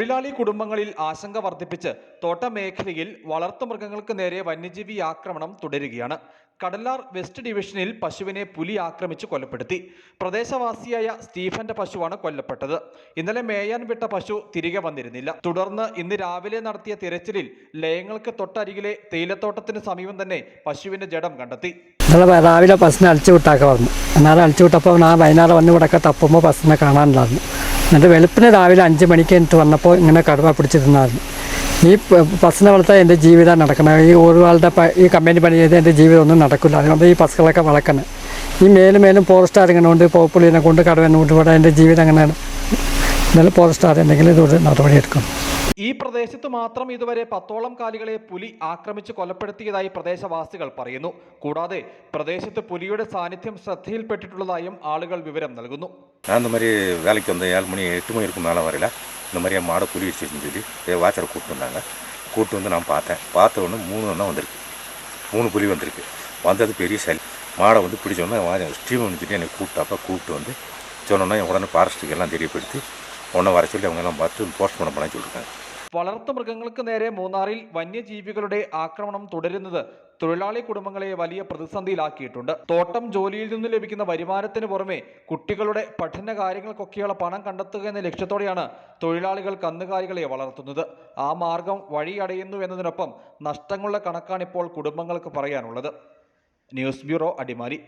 തൊഴിലാളി കുടുംബങ്ങളിൽ ആശങ്ക വർദ്ധിപ്പിച്ച് തോട്ടമേഖലയിൽ വളർത്തുമൃഗങ്ങൾക്ക് നേരെ വന്യജീവി ആക്രമണം തുടരുകയാണ്. കടലാർ വെസ്റ്റ് ഡിവിഷനിൽ പശുവിനെ പുലി ആക്രമിച്ച് കൊലപ്പെടുത്തി. പ്രദേശവാസിയായ സ്റ്റീഫന്റെ പശുവാണ് കൊല്ലപ്പെട്ടത്. ഇന്നലെ മേയാൻ വിട്ട പശു തിരികെ വന്നിരുന്നില്ല. തുടർന്ന് ഇന്ന് രാവിലെ നടത്തിയ തിരച്ചിലിൽ ലയങ്ങൾക്ക് തൊട്ടരികിലെ തേയിലത്തോട്ടത്തിന് സമീപം തന്നെ പശുവിന്റെ ജഡം കണ്ടെത്തി. രാവിലെ ബസ്സിനെ അടിച്ചു വിട്ടാക്കാൻ പറഞ്ഞു. എന്നാലും അടിച്ചു വിട്ടപ്പോൾ ഞാൻ വൈകുന്നേരം വന്ന് ഇവിടെയൊക്കെ തപ്പുമ്പോൾ ബസ്സിനെ കാണാനില്ലായിരുന്നു എന്നിട്ട് വെളുപ്പിന് രാവിലെ അഞ്ച് മണിക്ക് എനിക്ക് വന്നപ്പോൾ ഇങ്ങനെ കടുവ പിടിച്ചിരുന്നായിരുന്നു. ഈ പ- ബസ്സിനെ വളർത്താൻ എന്റെ ജീവിതം നടക്കണം. ഈ ഒരുപാളുടെ ഈ കമ്പനി പണി ചെയ്ത് എന്റെ ജീവിതം ഒന്നും നടക്കില്ല അതുകൊണ്ട് ഈ ബസ്സുകളൊക്കെ വളർക്കണം ഈ മേലും മേലും ഫോറസ്റ്റ് ഇങ്ങനെ കൊണ്ട് പോപ്പുള്ളിനെ കൊണ്ട് കടുവനെ കൊണ്ട് ഇവിടെ എന്റെ ജീവിതം അങ്ങനെയാണ് എന്നാലും ഫോറസ്റ്റ് എന്തെങ്കിലും ഇതോട് നടപടിയെടുക്കും ഈ പ്രദേശത്ത് മാത്രം ഇതുവരെ പത്തോളം കാലികളെ പുലി ആക്രമിച്ച് കൊലപ്പെടുത്തിയതായി പ്രദേശവാസികൾ പറയുന്നു കൂടാതെ പ്രദേശത്ത് പുലിയുടെ சாநித்தியம் ശ്രദ്ധയിൽപ്പെട്ടിട്ടുള്ളതായും ആളുകൾ വിവരം നൽകുന്നു நான் இந்த மாதிரி வேலைக்கு வந்து ஏழு மணி எட்டு மணி இருக்கும் மேலே வரையில இந்த மாதிரி என் மாடை புலி அடிச்சிருச்சுன்னு சொல்லி என் வாச்சரை கூப்பிட்டு வந்தாங்க கூப்பிட்டு வந்து நான் பார்த்தேன் பார்த்த உடனே மூணு தான் வந்திருக்கு மூணு புலி வந்திருக்கு வந்தது பெரிய சளி மாடை வந்து பிடிச்சோன்னே ஸ்டீம் வந்துட்டு என்னை கூப்பிட்டாப்ப கூப்பிட்டு வந்து சொன்னோன்னே உடனே ஃபாரஸ்ட்டுக்கு எல்லாம் தெரியப்படுத்தி உடனே வர சொல்லி அவங்க எல்லாம் பார்த்து போஸ்ட்மார்ட்டம் பண்ண சொல்லியிருக்காங்க വളർത്തുമൃഗങ്ങൾക്ക് നേരെ മൂന്നാറിൽ വന്യജീവികളുടെ ആക്രമണം തുടരുന്നത് തൊഴിലാളി കുടുംബങ്ങളെ വലിയ പ്രതിസന്ധിയിലാക്കിയിട്ടുണ്ട്. തോട്ടം ജോലിയിൽ നിന്ന് ലഭിക്കുന്ന വരുമാനത്തിന് പുറമെ കുട്ടികളുടെ പഠന കാര്യങ്ങൾക്കൊക്കെയുള്ള പണം കണ്ടെത്തുക എന്ന ലക്ഷ്യത്തോടെയാണ് തൊഴിലാളികൾ കന്നുകാലികളെ വളർത്തുന്നത്. ആ മാർഗം വഴിയടയുന്നു എന്നതിനൊപ്പം നഷ്ടങ്ങളുടെ കണക്കാണിപ്പോൾ കുടുംബങ്ങൾക്ക് പറയാനുള്ളത്. News bureau Adimali.